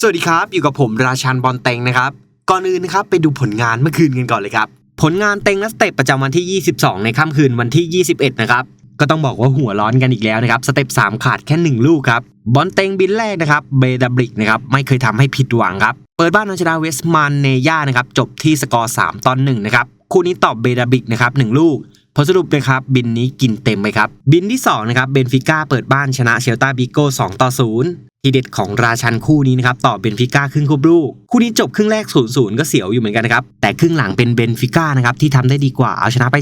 สวัสดีครับ อยู่กับผมราชันบอลเต็งนะครับ ก่อนอื่นนะครับไปดูผลงานเมื่อคืนกันก่อนเลยครับ ผลงานเต็งและสเต็ปประจำวันที่ 22 ในค่ำคืนวันที่ 21 นะครับ ก็ต้องบอกว่าหัวร้อนกันอีกแล้วนะครับ สเต็ป 3 ขาดแค่ 1 ลูกครับ บอลเต็งบินแรกนะครับ เบดับลิกนะครับ ไม่เคยทำให้ผิดหวังครับ เปิดบ้านเอาชนะเวสต์มันเนย่านะครับ จบที่สกอร์ 3ตอน1นะครับ คู่นี้ตอบเบดับลิกนะครับ1ลูกผลสรุปนะครับบินนี้กินเต็มไปครับ บินที่2นะครับเบนฟิก้าเปิดบ้านชนะเชลตาบิโก้2ต่อ0 ทีเด็ดของราชันคู่นี้นะครับต่อเบนฟิก้าครึ่งควบลูก คู่นี้จบครึ่งแรก0-0ก็เสียวอยู่เหมือนกันนะครับ แต่ครึ่งหลังเป็นเบนฟิก้านะครับที่ทำได้ดีกว่าเอาชนะไป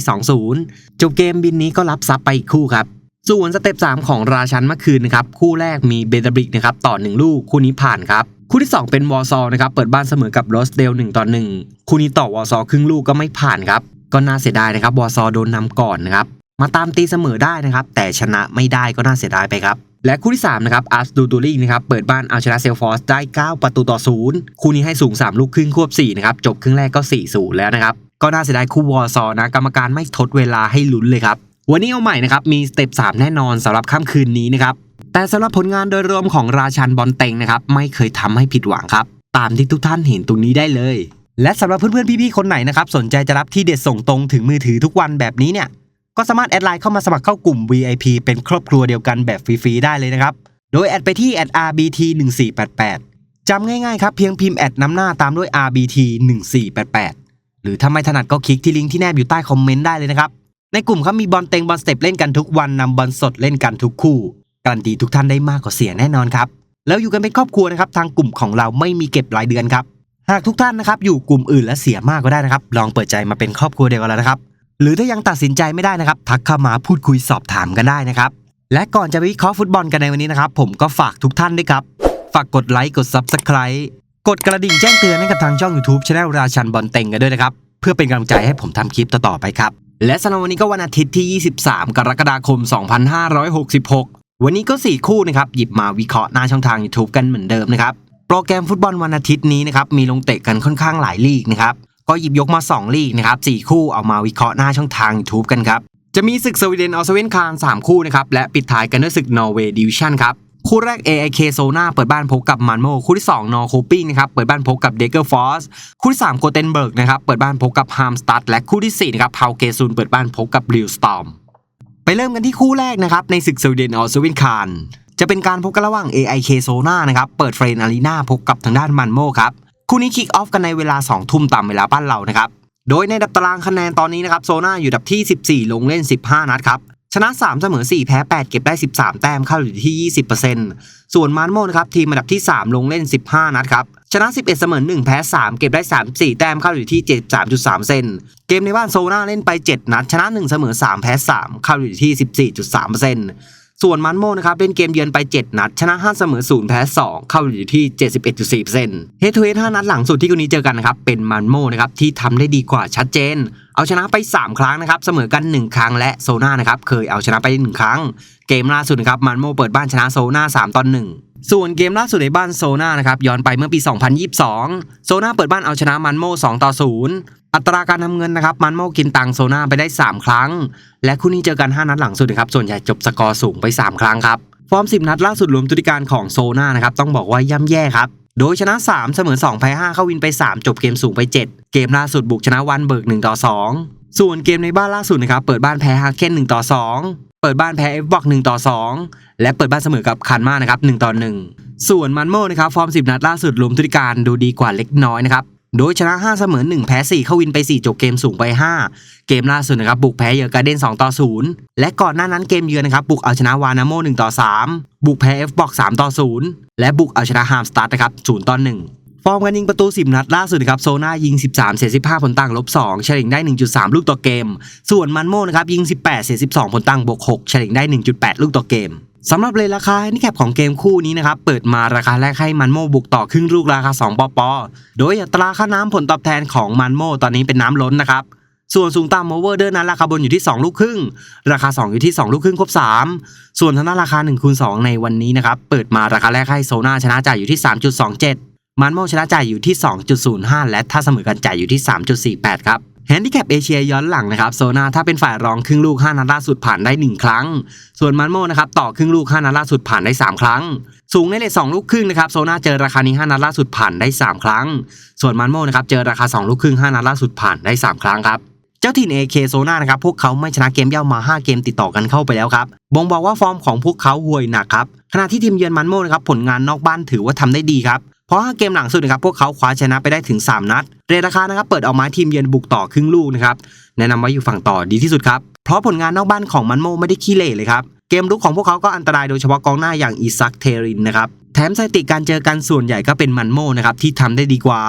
2-0จบเกมบินนี้ก็รับซับไปอีกคู่ครับส่วนสเต็ป 3 ของราชันเมื่อคืนนะครับคู่แรกมีเบดาบริกนะครับต่อ 1 ลูกคู่นี้ผ่านครับคู่ที่ 2 เป็นวอซอนะครับเปิดบ้านเสมอกับโรสเดล1ต่อ1คู่นี้ต่อวอซอครึ่งลูกก็ไม่ผ่านครับก็น่าเสียดายนะครับวอซอโดนนำก่อนนะครับมาตามตีเสมอได้นะครับแต่ชนะไม่ได้ก็น่าเสียดายไปครับ และคู่ที่3นะครับอาร์สดูตูริงนะครับเปิดบ้านเอาชนะเซลฟอร์สได้ 9 ประตูต่อ 0 คู่นี้ให้สูง 3 ลูกครึ่งควบ4นะครับจบครึ่งแรกก็ 4-0 แล้วนะครับก็น่าเสียดายคู่วอร์ซอนะกรรมการไม่ทดเวลาให้ลุ้นเลยครับวันนี้เอาใหม่นะครับมีสเต็ป3แน่นอนสำหรับค่ำคืนนี้นะครับแต่สำหรับผลงานโดยรวมของราชันบอลเต็งนะครับไม่เคยทำให้ผิดหวังครับตามที่ทุกท่านเห็นตรงนี้ได้เลย และสำหรับเพื่อนๆพี่ๆคนไหนนะครับสนใจจะรับที่เด็ดส่งตรงถึงมือถือทุกวันแบบนี้เนี่ย ก็สามารถแอดไลน์เข้ามาสมัครเข้ากลุ่ม VIP เป็นครอบครัวเดียวกันแบบฟรีๆได้เลยนะครับ โดยแอดไปที่ @RBT 1488 จำง่ายๆครับเพียงพิมพ์แอดน้ำหน้าตามด้วย RBT 1488 หรือถ้าไม่ถนัดก็คลิกที่ลิงก์ที่แนบอยู่ใต้คอมเมนต์ได้เลยนะครับ ในกลุ่มครับมีบอลเต็งบอลสเต็ปเล่นกันทุกวันนำบอลสดเล่นกันทุกคู่ การันตีทุกท่านได้มากกว่าเสียแน่นอนครับ แล้วอยู่กันเป็นครอบครัวนะครับทางกลุ่มของเราไม่มีเก็บรายเดือนครับ หากทุกท่านนะครับอยู่กลุ่มอื่นและเสียมากก็ได้นะครับ ลองเปิดใจมาเป็นครอบครัวเดียวกันแล้วนะครับ หรือถ้ายังตัดสินใจไม่ได้นะครับ ทักเข้ามาพูดคุยสอบถามกันได้นะครับ และก่อนจะไปวิเคราะห์ฟุตบอลกันในวันนี้นะครับ ผมก็ฝากทุกท่านด้วยครับ ฝากกดไลค์กด Subscribe กดกระดิ่งแจ้งเตือนให้กับทางช่อง YouTube Channel ราชันบอลเต็งกันด้วยนะครับ เพื่อเป็นกำลังใจให้ผมทำคลิปต่อๆไปครับ และสำหรับวันนี้ก็วันอาทิตย์ที่ 23 กรกฎาคม 2566 วันนี้ก็ 4 คู่นะครับหยิบมาวิเคราะห์หน้าช่องทาง YouTube กันเหมือนเดิมนะครับโปรแกรมฟุตบอลวันอาทิตย์นี้นะครับมีลงเตะกันค่อนข้างหลายลีกนะครับ ก็หยิบยกมา 2 ลีกนะครับ4คู่เอามาวิเคราะห์หน้าช่องทาง YouTube กันครับ จะมีศึกสวีเดนออสเวนคาร3คู่นะครับ และปิดท้ายกันด้วยศึกนอร์เวย์ดิวิชั่นครับ คู่แรก AIK โซนาเปิดบ้านพบกับมันโม คู่ที่ 2 นอร์โคปิ้งนะครับ เปิดบ้านพบกับเดเกอร์ฟอสคู่ที่3โกเทนเบิร์กนะครับ เปิดบ้านพบกับฮามสตัดและคู่ที่4นะครับเฮาเกซุนเปิดบ้านพบกับริวสตอมไปเริ่มกันที่คู่แรกนะครับในศึกสวีเดนออสเวนคารจะเป็นการพบกันระหว่าง AIK โซนานะครับ เปิดเฟรนอารีนาพบกับทางด้านมันโมครับ คู่นี้คิกออฟกันในเวลา 2 ทุ่มตามเวลาบ้านเรานะครับ โดยในดับตารางคะแนนตอนนี้นะครับโซนาอยู่ดับที่ 14 ลงเล่น 15 นัดครับ ชนะ 3 เสมอ 4 แพ้ 8 เก็บได้ 13 แต้มเข้าอยู่ที่ 20%ส่วนมันโมนะครับทีมอันดับที่ 3 ลงเล่น 15 นัดครับชนะ 11 เสมอ 1 แพ้ 3 เก็บได้ 34 แต้มเข้าอยู่ที่ 73.3 เซน เกมในบ้านโซนาเล่นไป 7 นัด ชนะ 1 เสมอ 3 แพ้ 3 เข้าอยู่ที่ 14.3% ส่วนมันโมนะครับเล่นเกมเยือนไป 7 นัด ชนะ 5 เสมอ 0 แพ้ 2 เข้าอยู่ที่ 71.4%เฮดทูเฮด5นัดหลังสุดที่คู่นี้เจอกันนะครับเป็นมันโมนะครับที่ทำได้ดีกว่าชัดเจน เอาชนะไป 3 ครั้งนะครับเสมอกัน 1 ครั้งและโซนานะครับเคยเอาชนะไป 1 ครั้ง เกมล่าสุดนะครับมันโมเปิดบ้านชนะโซนา3ต่อ1 ส่วนเกมล่าสุดในบ้านโซนานะครับย้อนไปเมื่อปี 2022 โซนาเปิดบ้านเอาชนะมันโม2ต่อ 0 อัตราการทำเงินนะครับมันโมกินตังโซนาไปได้ 3 ครั้ง และคู่นี้เจอกัน 5 นัดหลังสุดนะครับส่วนใหญ่จบสกอร์สูงไป 3 ครั้งครับ ฟอร์ม 10 นัดล่าสุดรวมตุติการของโซนานะครับต้องบอกว่าย่ำแย่ครับ โดยชนะ 3 เสมอ2แพ้5เข้าวินไป 3 จบเกมสูงไป 7 เกมล่าสุดบุกชนะวันเบิร์ก1ต่อ2ส่วนเกมในบ้านล่าสุดนะครับเปิดบ้านแพ้ฮาเคน1ต่อ2 เปิดบ้านแพ้เอฟบอก1ต่อ2และเปิดบ้านเสมอกับคันมานะครับ1ต่อ1ส่วนมันโมนะครับฟอร์ม10นัดล่าสุดรวมตุติการดูดีกว่าเล็กน้อยนะครับโดยชนะ 5 เสมอ 1 แพ้ 4 เข้าวินไป 4 จบเกมสูงไป 5 เกมล่าสุดนะครับบุกแพ้เยอการ์เดน 2 ต่อ 0 และก่อนหน้านั้นเกมเยือนนะครับบุกเอาชนะวานาโม 1 ต่อ 3 บุกแพ้เอฟบอก3ต่อ 0 และบุกเอาชนะฮามสตาร์ทนะครับ0ต่อ 1 ฟอร์มการยิงประตู 10 นัดล่าสุดนะครับโซนายิง 13 เสีย 15 ผลต่างลบ 2 เฉลี่ยได้ 1.3 ลูกต่อเกม ส่วนมันโมนะครับยิง 18 เสีย 12 ผลต่างบวก 6 เฉลี่ยได้ 1.8 ลูกต่อเกมสำหรับเลยราคานี่แคปของเกมคู่นี้นะครับ เปิดมาราคาแรกให้มันโมบุกต่อครึ่งลูกราคา 2 ปอปอ โดยอัตราค่าน้ำผลตอบแทนของมันโมตอนนี้เป็นน้ำล้นนะครับส่วนสูงต่ำโอเวอร์เดินนั้นราคาบนอยู่ที่ 2 ลูกครึ่ง ราคา 2 อยู่ที่ 2 ลูกครึ่งครบ 3 ส่วนทางด้านราคา1คูณ2ในวันนี้นะครับเปิดมาราคาแรกให้โซนาชนะจ่ายอยู่ที่ 3.27 มันโมชนะจ่ายอยู่ที่ 2.05 และถ้าเสมอกันจ่ายอยู่ที่ 3.48 ครับแฮนดิแคปเอเชียย้อนหลังนะครับโซนาถ้าเป็นฝ่ายรองครึ่งลูก 5นัดล่าสุดผ่านได้ 1 ครั้ง ส่วนมันโมนะครับต่อครึ่งลูก 5นัดล่าสุดผ่านได้ 3 ครั้ง สูงในเลท2ลูกครึ่งนะครับโซนาเจอราคานี้ 5นัดล่าสุดผ่านได้ 3 ครั้ง ส่วนมันโมนะครับเจอราคา 2 ลูกครึ่ง 5นัดล่าสุดผ่านได้ 3 ครั้งครับเจ้าถิ่น AK โซนานะครับ พวกเขาไม่ชนะเกมเย่ามา 5 เกมติดต่อกันเข้าไปแล้วครับ บ่งบอกว่าฟอร์มของพวกเขาห่วยหนักครับ ขณะที่ทีมเยือนมันโมนะครับ ผลงานนอกบ้านถือว่าทำได้ดีครับ เพราะเกมหลังสุดนะครับพวกเขาคว้าชนะไปได้ถึง 3 นัด เรทราคานะครับเปิดเอาไม้ทีมเยือนบุกต่อครึ่งลูกนะครับแนะนำว่าอยู่ฝั่งต่อดีที่สุดครับเพราะผลงานนอกบ้านของมันโมไม่ได้ขี้เหร่เลยครับเกมรุกของพวกเขาก็อันตรายโดยเฉพาะกองหน้าอย่างอิซักเทรินนะครับแถมสถิติการเจอกันส่วนใหญ่ก็เป็นมันโมนะครับที่ทำได้ดีกว่า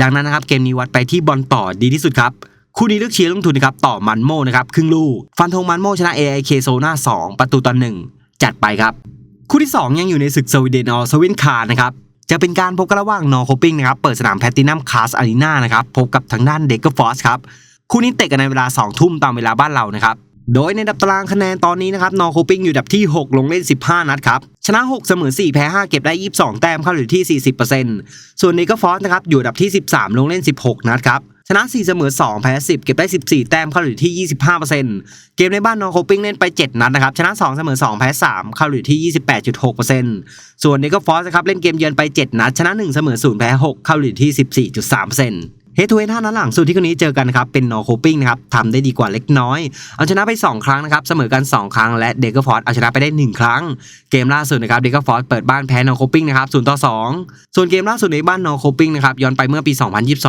ดังนั้นนะครับเกมนี้วัดไปที่บอลต่อดีที่สุดครับคู่นี้เลือกเชียร์ลงทุนนะครับต่อมันโมนะครับครึ่งลูกฟันธงมันโมชนะ AIK โซน่า2ประตูต่อหนึ่งจัดไปครับ คู่ที่ 2 ยังอยู่ในศึกสวีเดนออสวินคาร์นะครับ จะเป็นการพบกันระหว่างนอโคปิงนะครับเปิดสนามแพตตินัมคาสอารีนานะครับพบกับทางด้านเด็กเกอร์ฟอสครับคู่นี้เตะกันในเวลา 2 ทุ่มตามเวลาบ้านเรานะครับโดยในดับตารางคะแนนตอนนี้นะครับนอโคปิงอยู่ดับที่ 6 ลงเล่น 15 นัดครับชนะ 6 เสมอ 4 แพ้ 5 เก็บได้ 22 แต้มเข้าอยู่ที่ 40%ส่วนเนเกอร์ฟอสนะครับอยู่ดับที่ 13 ลงเล่น 16 นัดครับ ชนะ 4 เสมอ 2 แพ้ 10 เก็บได้ 14 แต้มเข้าอยู่ที่ 25%เกมในบ้านนองโคปิ้งเล่นไป 7 นัดนะครับชนะ 2 เสมอ 2 แพ้ 3 เข้าอยู่ที่ 28.6%ส่วนเนเกอร์ฟอสครับเล่นเกมเยือนไป 7 นัด ชนะ 1 เสมอ 0 แพ้ 6 เข้าอยู่ที่ 14.3% เฮทูเฮนห้านัดหลังสุดที่คนนี้เจอกันนะครับเป็นนอโคปิงนะครับทำได้ดีกว่าเล็กน้อย เอาชนะไป 2 ครั้งนะครับเสมอกัน 2 ครั้งและเดกเกอร์ฟอร์ดเอาชนะไปได้ 1 ครั้ง เกมล่าสุดนะครับเดกเกอร์ฟอร์ดเปิดบ้านแพ้นอโคปิงนะครับ0ต่อ2ส่วนเกมล่าสุดในบ้านนอโคปิงนะครับย้อนไปเมื่อปี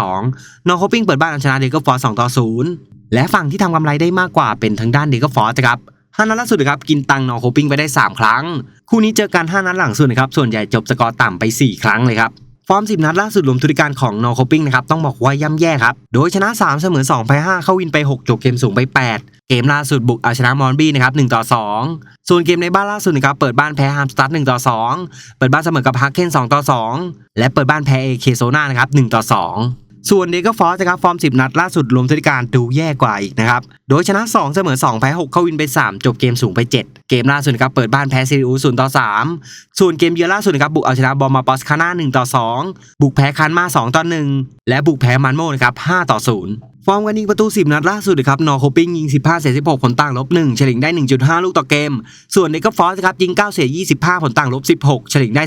2022นอโคปิงเปิดบ้านเอาชนะเดกเกอร์ฟอร์ด2ต่อ0และฝั่งที่ทำกำไรได้มากกว่าเป็นทางด้านเดกเกอร์ฟอร์ดครับห้านัดล่าสุดนะครับกินตังนอโคปิงไปได้ 3 ครั้ง คู่นี้เจอกัน5นัดหลังสุดนะครับส่วนใหญ่จบสกอร์ต่ำไป 4 ครั้งเลยครับ ฟอร์ม 10 นัดล่าสุดรวมธุรการของนอร์โคปิงนะครับต้องบอกว่าย่ำแย่ครับ โดยชนะ 3 เสมอ2แพ้5เข้าวินไป 6 จบเกมสูงไป 8 เกมล่าสุดบุกเอาชนะมอนบี้นะครับ1ต่อ 2 ส่วนเกมในบ้านล่าสุดนะครับเปิดบ้านแพ้ฮามสตัด1ต่อ 2 เปิดบ้านเสมอกับฮักเคน2ต่อ 2 และเปิดบ้านแพ้เอเคโซนานะครับ1ต่อ 2 ส่วนเดก็ฟอสนะครับฟอร์ม 10 นัดล่าสุดรวมธุรการดูแย่กว่าอีกนะครับ โดยชนะ 2 เสมอ 2 แพ้ 6 เข้าวินไป 3 จบเกมสูงไป 7 เกมล่าสุดนะครับเปิดบ้านแพ้ซีริอุ0ต่อ 3 ส่วนเกมเยือนล่าสุดนะครับบุกเอาชนะบอมมาปอสคาน่า1ต่อ 2 บุกแพ้คันมา 2 ต่อ 1 และบุกแพ้มันโมนะครับ5ต่อ 0ฟอร์มการยิงประตู 10 นัดล่าสุดนะครับนอโคปิงยิง 15 เสีย 16 ผลต่างลบ 1 เฉลี่ยได้ 1.5 ลูกต่อเกม ส่วนเดกฟอสครับยิง 9 เสีย 25 ผลต่างลบ 16 เฉลี่ยได้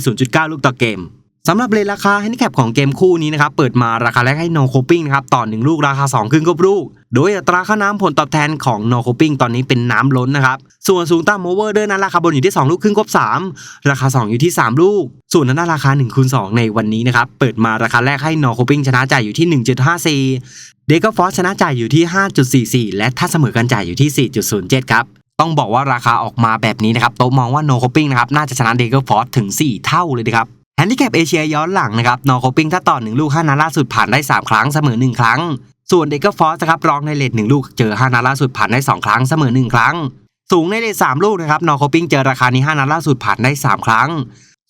0.9 ลูกต่อเกม สำหรับเลทราคาแฮนดิแคปของเกมคู่นี้นะครับ เปิดมาราคาแรกให้ No Coping นะครับ ต่อ 1 ลูกราคา 2 ครึ่งกบลูก โดยอัตราค่าน้ำผลตอบแทนของ No Coping ตอนนี้เป็นน้ำล้นนะครับ ส่วนสูงต่ำโอเวอร์เดอร์นั้นราคาบนอยู่ที่ 2 ลูกครึ่งกบ3 ราคา 2 อยู่ที่ 3 ลูก ส่วนนั้นราคา1คูณ2ในวันนี้นะครับ เปิดมาราคาแรกให้ No Coping ชนะจ่ายอยู่ที่ 1.54 เดกฟอสชนะจ่ายอยู่ที่ 5.44 และถ้าเสมอกันจ่ายอยู่ที่ 4.07 ครับต้องบอกว่าราคาออกมาแบบนี้นะครับ โต๊ะมองว่า No Coping นะครับ น่าจะชนะเดกฟอสถึง 4 เท่าเลยนะครับ แฮนดิแคปเอเชียย้อนหลังนะครับนอโคปิงถ้าต่อ1ลูก5นัดล่าสุดผ่านได้ 3 ครั้งเสมอ 1 ครั้ง ส่วนเด็กก็ฟอสนะครับรองในเลท1ลูกเจอ5นัดล่าสุดผ่านได้ 2 ครั้งเสมอ 1 ครั้ง สูงในเลท3ลูกนะครับนอโคปิงเจอราคานี้5นัดล่าสุดผ่านได้ 3 ครั้ง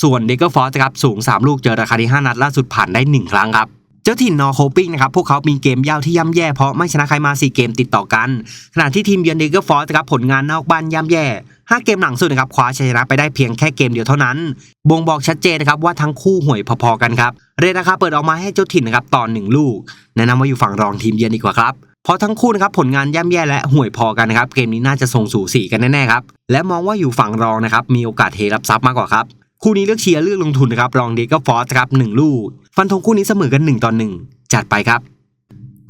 ส่วนเด็กก็ฟอสนะครับสูง 3 ลูกเจอราคานี้5นัดล่าสุดผ่านได้ 1 ครั้งครับ เจ้าถิ่นนอโคปิ้งนะครับพวกเขามีเกมยาวที่ย่ำแย่เพราะไม่ชนะใครมา4เกมติดต่อกัน ขณะที่ทีมเยือนเดกเกอร์ฟอสนะครับผลงานนอกบ้านย่ำแย่ 5 เกมหลังสุดนะครับคว้าชัยชนะไปได้เพียงแค่เกมเดียวเท่านั้น บ่งบอกชัดเจนนะครับว่าทั้งคู่ห่วยพอๆกันครับเรทราคาเปิดออกมาให้เจ้าถิ่นนะครับตอนหนึ่งลูก แนะนำว่าอยู่ฝั่งรองทีมเยือนดีกว่าครับเพราะทั้งคู่นะครับผลงานย่ำแย่และห่วยพอกันนะครับเกมนี้น่าจะส่งสู่สีกันแน่ๆครับและมองว่าอยู่ฝั่งรองนะครับมีโอกาสเทรับทรัพย์มากกว่าครับ คู่นี้เลือกเชียร์เลือกลงทุนนะครับรองเดก็ฟอสครับหนึ่งลูก ฟันธงคู่นี้เสมอกัน 1ต่อ1จัดไปครับ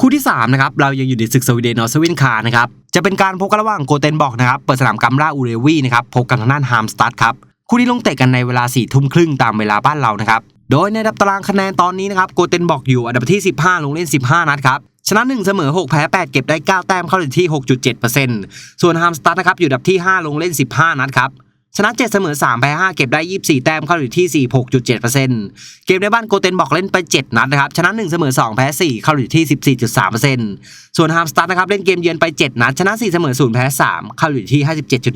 คู่ที่3นะครับเรายังอยู่ในศึกสวีเดนออสวินคาร์นะครับจะเป็นการพบกันระหว่างโกเทนบอกนะครับเปิดสนามกัมราอูเรวีนะครับพบกันทางด้านฮามสตัดครับคู่นี้ลงเตะกันในเวลา4ี่ทุ่มครึ่งตามเวลาบ้านเรานะครับโดยในดับตารางคะแนนตอนนี้นะครับโกเทนบอกอยู่อันดับที่ 15 ลงเล่น 15 นัดครับชนะ 1 เสมอ 6 แพ้ 8 เก็บได้ 9 แต้มเข้าอยู่ที่ 6.7%ส่วนฮามสตัดนะครับอยู่ดับที่ 5 ลงเล่น 15 นัดครับ ชนะ7เสมอ3แพ้5เก็บได้ 24 แต้มเข้าอยู่ที่ 46.7%เกมในบ้านโกเทนบอกเล่นไป 7 นัดนะครับชนะ 1 เสมอ 2 แพ้ 4 เข้าอยู่ที่ 14.3%ส่วนฮามสตัดนะครับเล่นเกมเยือนไป 7 นัด ชนะ4เสมอ0แพ้ 3 เข้าอยู่ที่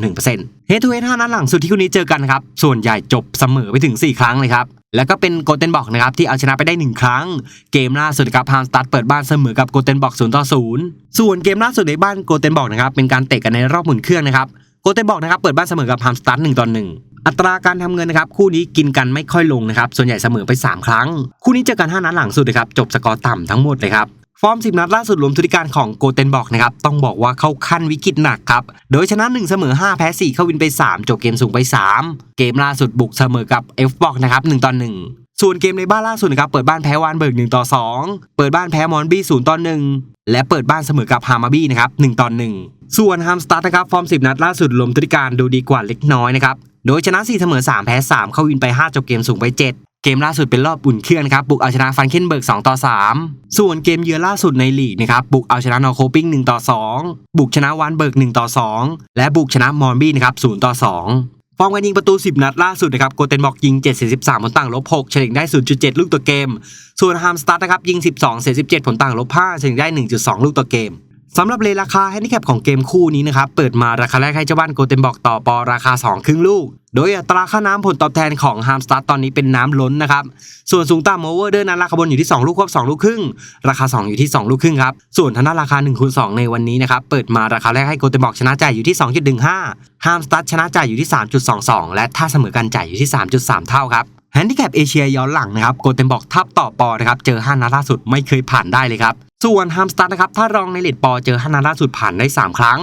57.1%เฮทูเฮด5นัดหลังสุดที่คู่นี้เจอกันครับส่วนใหญ่จบเสมอไปถึง 4 ครั้งเลยครับแล้วก็เป็นโกเทนบอกนะครับที่เอาชนะไปได้ 1 ครั้ง เกมล่าสุดครับฮามสตัดเปิดบ้านเสมอกับโกเทนบอก0ต่อ0ส่วนเกมล่าสุดในบ้านโกเทนบอกนะครับเป็นการเตะกันในรอบหมุนเครื่องนะครับ โกเทนบอกนะครับเปิดบ้านเสมอกับฮามสตัดหนึ่งต่อหนึ่งอัตราการทำเงินนะครับคู่นี้กินกันไม่ค่อยลงนะครับส่วนใหญ่เสมอไป 3 ครั้ง คู่นี้เจอกัน 5นัดหลังสุดนะครับจบสกอร์ต่ำทั้งหมดเลยครับฟอร์ม 10 นัดล่าสุดรวมทุติการของโกเทนบอกนะครับต้องบอกว่าเข้าขั้นวิกฤตหนักครับ โดยชนะ 1 เสมอ 5 แพ้ 4 เข้าวินไป 3 จบเกมสูงไป 3 เกมล่าสุดบุกเสมอกับ F บอกนะครับ1ต่อ1 ส่วนเกมในบ้านล่าสุดนะครับเปิดบ้านแพ้วานเบิร์ก1ต่อ2 เปิดบ้านแพ้มอนบี้0ต่อ1 และเปิดบ้านเสมอกับฮามาบี้นะครับ1ต่อ1 ส่วนฮัมสตัดนะครับ ฟอร์ม 10 นัดล่าสุดรวมทุติการดูดีกว่าเล็กน้อยนะครับโดยชนะ 4 เสมอ 3 แพ้ 3 เข้าวินไป 5 จบเกมสูงไป 7 เกมล่าสุดเป็นรอบอุ่นเครื่องนะครับบุกเอาชนะฟันเคนเบิร์ก2ต่อ3 ส่วนเกมเยือนล่าสุดในลีกนะครับบุกเอาชนะนอโคปิง1ต่อ2 บุกชนะวานเบิร์ก1ต่อ2 และบุกชนะมอนบี้นะครับ0ต่อ2 ฟอร์มการยิงประตู 10 นัดล่าสุดนะครับโกเทนบอกยิง 7 43 ผลต่างลบ 6 เฉลี่ยได้ 0.7 ลูกต่อเกม ส่วนฮามสตัดนะครับยิง 12 17ผลต่างลบ 5 เฉลี่ยได้ 1.2 ลูกต่อเกมสำหรับเลราคาแฮนดิแคปของเกมคู่นี้นะครับเปิดมาราคาแรกให้เจ้าบ้านโกเทนบอกต่อปอราคา 2 ครึ่งลูก โดยอัตราค่าน้ำผลตอบแทนของฮามสตัดตอนนี้เป็นน้ำล้นนะครับ ส่วนสูงต่ำโอเวอร์เดอร์นั้นราคาบนอยู่ที่ 2 ลูกควบ2 ลูกครึ่ง ราคา 2 อยู่ที่ 2 ลูกครึ่งครับ ส่วนทางด้านราคา1คูณ2ในวันนี้นะครับ เปิดมาราคาแรกให้โกเทนบอกชนะจ่ายอยู่ที่ 2.15ฮามสตัดชนะจ่ายอยู่ที่ 3.22 และถ้าเสมอกันจ่ายอยู่ที่ 3.3 เท่าครับแฮนดิแคปเอเชียย้อนหลังนะครับโกเทนบอกทับต่อปอนะครับเจอ5นัดล่าสุดไม่เคยผ่านได้เลยครับส่วนฮัมสตัดนะครับถ้ารองในเลทปอเจอ5นัดล่าสุดผ่านได้ 3 ครั้ง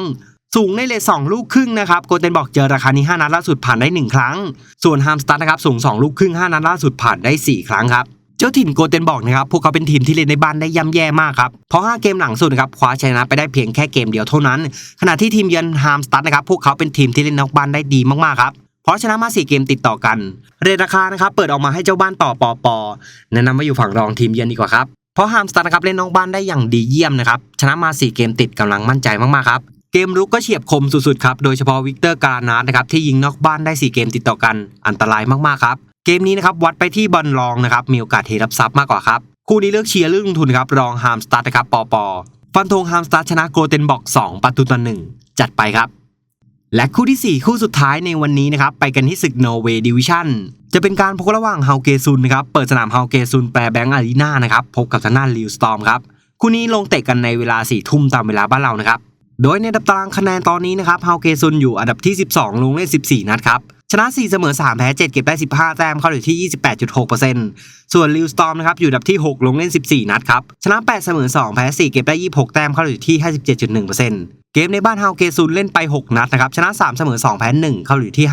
สูงในเลท2ลูกครึ่งนะครับโกเทนบอกเจอราคานี้ 5 นัดล่าสุดผ่านได้ 1 ครั้ง ส่วนฮัมสตัดนะครับสูง 2 ลูกครึ่ง 5 นัดล่าสุดผ่านได้ 4 ครั้งครับเจ้าถิ่นโกเทนบอกนะครับพวกเขาเป็นทีมที่เล่นในบ้านได้ย่ำแย่มากครับเพราะ 5 เกมหลังสุดนะครับคว้าชนะไปได้เพียงแค่เกมเดียวเท่านั้น ขณะที่ทีมเยือนฮัมสตัดนะครับพวกเขาเป็นทีมที่เล่นนอกบ้านได้ดีมากๆครับเพราะชนะมา 4 เกมติดต่อกัน เรทราคานะครับเปิดออกมาให้เจ้าบ้านต่อปอปอแนะนำว่าอยู่ฝั่งรองทีมเยือนดีกว่าครับเพราะฮามสตัดนะครับเล่นนอกบ้านได้อย่างดีเยี่ยมนะครับชนะมา 4 เกมติดกำลังมั่นใจมากๆครับ เกมรุกก็เฉียบคมสุดๆครับ โดยเฉพาะวิกเตอร์การานาสนะครับที่ยิงนอกบ้านได้ 4 เกมติดต่อกัน อันตรายมากๆครับ เกมนี้นะครับวัดไปที่บอลรองนะครับมีโอกาสเทรับซับมากกว่าครับ คู่นี้เลือกเชียร์เรื่องลงทุนครับรองฮามสตัดนะครับปอปอฟันธงฮามสตัดชนะโกเทนบอก 2 ประตูต่อหนึ่งจัดไปครับ และคู่ที่ 4 คู่สุดท้ายในวันนี้นะครับไปกันที่ศึกโนเวย์ดิวิชั่นจะเป็นการพบกันระหว่างเฮาเกซุนนะครับเปิดสนามเฮาเกซุนแปรแบงก์อารีนานะครับพบกับทางด้านลิวสตอมครับคู่นี้ลงเตะกันในเวลา4ทุ่มตามเวลาบ้านเรานะครับ โดยในดับตารางคะแนนตอนนี้นะครับเฮาเกซุนอยู่อันดับที่ 12 ลงเล่น 14 นัดครับ ชนะ 4 เสมอ 3 แพ้ 7 เก็บได้ 15 แต้มเข้าอยู่ที่ 28.6%ส่วนลิวสตอมนะครับอยู่อันดับที่ 6 ลงเล่น 14 นัดครับ ชนะ 8 เสมอ 2 แพ้ 4 เก็บได้ 26 แต้มเข้าอยู่ที่ 57.1%เกมในบ้านเฮาเกซุนเล่นไป 6 นัดนะครับชนะ 3 เสมอ 2 แพ้ 1 เข้าอยู่ที่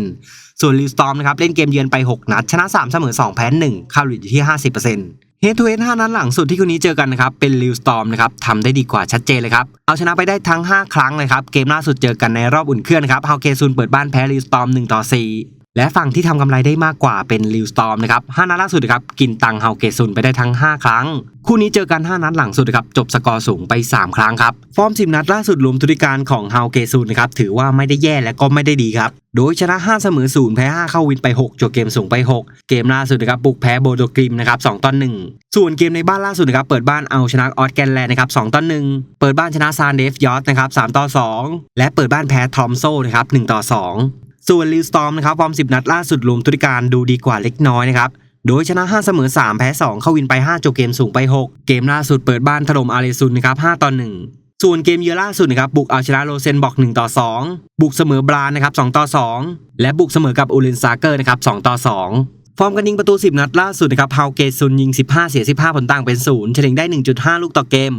50%ส่วนลิวสตอมนะครับเล่นเกมเยือนไป 6 นัด ชนะ 3 เสมอ 2 แพ้ 1 เข้าอยู่ที่ 50% เฮดทูเฮด5นัดหลังสุดที่คู่นี้เจอกันนะครับเป็นลิวสตอมนะครับทำได้ดีกว่าชัดเจนเลยครับ เอาชนะไปได้ทั้ง 5 ครั้งเลยครับ เกมล่าสุดเจอกันในรอบอุ่นเครื่องนะครับเฮาเกซูนเปิดบ้านแพ้ลิวสตอม1ต่อ4 และฝั่งที่ทำกำไรได้มากกว่าเป็นลิวสตอมนะครับ5นัดล่าสุดนะครับกินตังเฮาเกซุนไปได้ทั้ง 5 ครั้ง คู่นี้เจอกัน 5 นัดหลังสุดนะครับจบสกอร์สูงไป 3 ครั้งครับ ฟอร์ม 10 นัดล่าสุดรวมทุติการของเฮาเกซุนนะครับถือว่าไม่ได้แย่และก็ไม่ได้ดีครับโดยชนะ 5 เสมอ0แพ้ 5 เข้าวินไป 6จบเกมสูงไป 6 เกมล่าสุดนะครับบุกแพ้โบโดกริมนะครับ2ต่อ1ส่วนเกมในบ้านล่าสุดนะครับเปิดบ้านเอาชนะออสแกนแลนด์นะครับ2ต่อ1เปิดบ้านชนะซานเดฟยอตนะครับ3ต่อ2และเปิดบ้านแพ้ทอมโซนะครับ1ต่อ2 ส่วนลิวสตอมนะครับฟอร์ม 10 นัดล่าสุดรวมทุติการดูดีกว่าเล็กน้อยนะครับโดยชนะ 5 เสมอ 3 แพ้ 2 เข้าวินไป 5 จบเกมสูงไป 6 เกมล่าสุดเปิดบ้านถล่มอารีซุนนะครับ5ต่อ 1ส่วนเกมเยือล่าสุดนะครับบุกเอาชนะโรเซนบอก 1 ต่อ 2 บุกเสมอบรานนะครับ2ต่อ 2 และบุกเสมอกับอูรินซาเกอร์นะครับ2ต่อ 2 ฟอร์มการยิงประตู 10 นัดล่าสุดนะครับเฮาเกซุนยิง 15 เสีย 15 ผลต่างเป็น0เฉลี่ยได้ 1.5 ลูกต่อเกม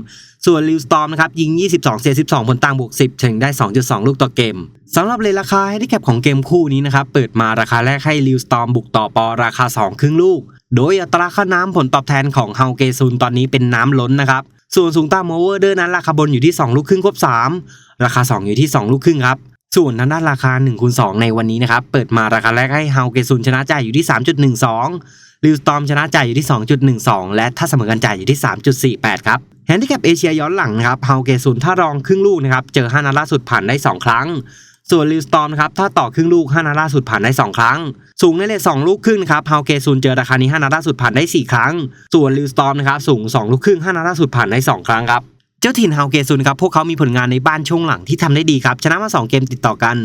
ส่วนลิวสตอมนะครับยิง 22 เสีย 12 ผลต่างบวก 10 เฉลี่ยได้ 2.2 ลูกต่อเกมสำหรับเลราคาให้ที่แคปของเกมคู่นี้นะครับเปิดมาราคาแรกให้ลิวสตอมบุกต่อปอราคา 2 ครึ่งลูก โดยอัตราค่าน้ำผลตอบแทนของเฮาเกซุนตอนนี้เป็นน้ำล้นนะครับส่วนสูงต่ำโอเวอร์เดอร์นั้นราคาบนอยู่ที่ 2 ลูกครึ่งควบ3ราคา 2 อยู่ที่ 2 ลูกครึ่งครับ ส่วนทางด้านราคา1คูณ2ในวันนี้นะครับ เปิดมาราคาแรกให้เฮาเกซุนชนะจ่ายอยู่ที่ 3.12 ลิวสตอมชนะจ่ายอยู่ที่ 2.12 และถ้าเสมอกันจ่ายอยู่ที่ 3.48 ครับแฮนดิแคปเอเชียย้อนหลังนะครับเฮาเกซุนถ้ารองครึ่งลูกนะครับ เจอ5นัดล่าสุดผ่านได้ 2 ครั้ง ส่วนลิวสตอมนะครับ ถ้าต่อครึ่งลูก5นัดล่าสุดผ่านได้ 2 ครั้ง สูงในเลท2ลูกครึ่งนะครับเฮาเกซุนเจอราคานี้5นัดล่าสุดผ่านได้ 4 ครั้ง ส่วนลิวสตอมนะครับสูง 2 ลูกครึ่ง5นัดล่าสุดผ่านได้ 2 ครั้งครับ เจ้าถิ่นเฮาเกซุนครับพวกเขามีผลงานในบ้านช่วงหลังที่ทำได้ดีครับชนะมา 2 เกมติดต่อกัน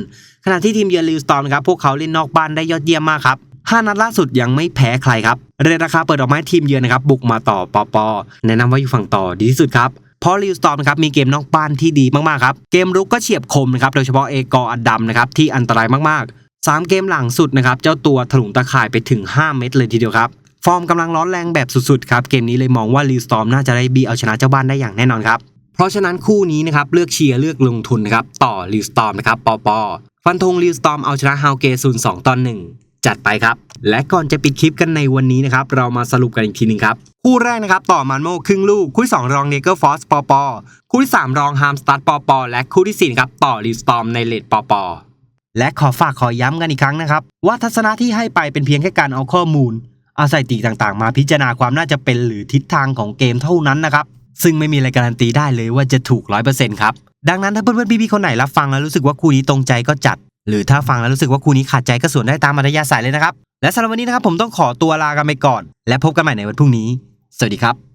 ขณะที่ทีมเยือนลิวสตอมนครับพวกเขาเล่นนอกบ้านได้ยอดเยี่ยมมากครับ5นัดล่าสุดยังไม่แพ้ใครครับเรทราคาเปิดออกมาให้ทีมเยือนนะครับบุกมาต่อปอปอแนะนำว่าอยู่ฝั่งต่อดีที่สุดครับเพราะลิวสตอมนครับมีเกมนอกบ้านที่ดีมากๆครับเกมรุกก็เฉียบคมนะครับโดยเฉพาะเอกออัดดัมนะครับที่อันตรายมากๆ 3 เกมหลังสุดนะครับเจ้าตัวถลุงตะข่ายไปถึง 5 เม็ดเลยทีเดียวครับ ฟอร์มกำลังร้อนแรงแบบสุดๆครับเกมนี้เลยมองว่าลีสตอมน่าจะได้บีเอาชนะเจ้าบ้านได้อย่างแน่นอนครับเพราะฉะนั้นคู่นี้นะครับเลือกเชียร์เลือกลงทุนนะครับต่อลีสตอมนะครับปอปอฟันธงลีสตอมเอาชนะฮาวเกศูนย์สองตอนหนึ่งจัดไปครับ และก่อนจะปิดคลิปกันในวันนี้นะครับ เรามาสรุปกันอีกทีหนึ่งครับ คู่แรกนะครับ ต่อมันโมครึ่งลูก คู่ที่สองรองเนเกอร์ฟอสปอปอคู่ที่สามรองฮามสตัดปอปอและคู่ที่สี่ครับต่อลีสตอมในเลดปอปอและขอฝากขอย้ำกันอีกครั้งนะครับ ว่าทัศนะที่ให้ไปเป็นเพียงแค่การเอาข้อมูล อาศัยติต่างๆ มาพิจารณาความน่าจะเป็นหรือทิศทางของเกมเท่านั้นนะครับ ซึ่งไม่มีอะไรการันตีได้เลยว่าจะถูก 100%ครับ ดังนั้นถ้าเพื่อนๆพี่ๆคนไหนรับฟังแล้วรู้สึกว่าคู่นี้ตรงใจก็จัด หรือถ้าฟังแล้วรู้สึกว่าคู่นี้ขาดใจก็ส่วนได้ตามอัธยาศัยเลยนะครับ และสำหรับวันนี้นะครับผมต้องขอตัวลากันไปก่อน และพบกันใหม่ในวันพรุ่งนี้ สวัสดีครับ